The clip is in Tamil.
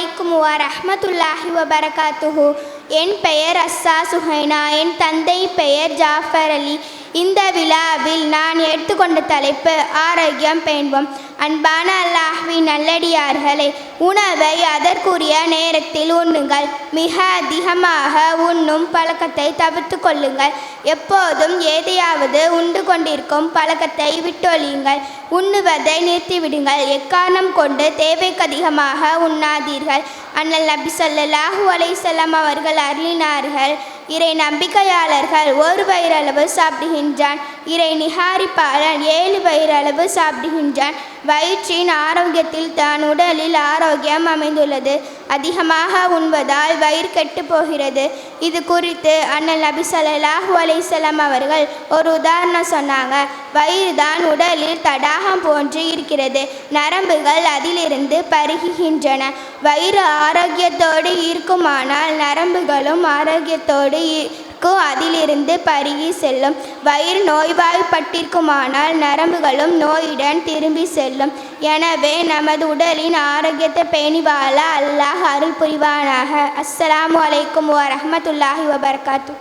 அலைக்கும் வரஹ்மத்துல்லாஹி வபரகாத்துஹு. என் பெயர் அஸ்ஸா சுஹைனா என் தந்தை பெயர் ஜாஃபர் அலி. இந்த விழாவில் நான் எடுத்துக்கொண்ட தலைப்பு ஆரோக்கியம் பேணுவோம் அன்பான அல்லாஹ் நல்லடியார்களே உணவை அதற்குரிய நேரத்தில் உண்ணுங்கள். மிக அதிகமாக உண்ணும் பழக்கத்தை தவிர்த்து கொள்ளுங்கள். எப்போதும் எதையாவது உண்டு கொண்டிருக்கும் பழக்கத்தை விட்டொழியுங்கள். உண்ணுவதை நிறுத்திவிடுங்கள். எக்காரணம் கொண்டு தேவைக்கு அதிகமாக உண்ணாதீர்கள். அண்ணல் நபி ஸல்லல்லாஹு அலைஹி அவர்கள் அருளினார்கள் இறை நம்பிக்கையாளர்கள் ஒரு வயிறளவு சாப்பிடுகின்றான். இறை நிகாரிப்பாளன் ஏழு வயிறளவு சாப்பிடுகின்றான். வயிற்றின் ஆரோக்கியத்தில் தான் உடலில் ஆரோக்கியம் அமைந்துள்ளது. அதிகமாக உண்பதால் வயிறு கெட்டு போகிறது. இது குறித்து அண்ணல் நபி ஸல்லல்லாஹு அலைஹி அவர்கள் ஒரு உதாரணம் சொன்னாங்க. வயிறு தான் உடலில் தடாகம் போன்று இருக்கிறது. நரம்புகள் அதிலிருந்து பருகுகின்றன. வயிறு ஆரோக்கியத்தோடு இருக்குமானால் நரம்புகளும் ஆரோக்கியத்தோடு இருக்கும் அதிலிருந்து பருகி செல்லும். வயிறு நோய்வாய்ப்பட்டிருக்குமானால் நரம்புகளும் நோயுடன் திரும்பி செல்லும். எனவே நமது உடலின் ஆரோக்கியத்தை பேணி வாழ அல்லாஹ் அருள் புரிவானாக. அஸ்ஸலாமு அலைக்கும் வரமத்துல்லாஹி வபர்காத்து.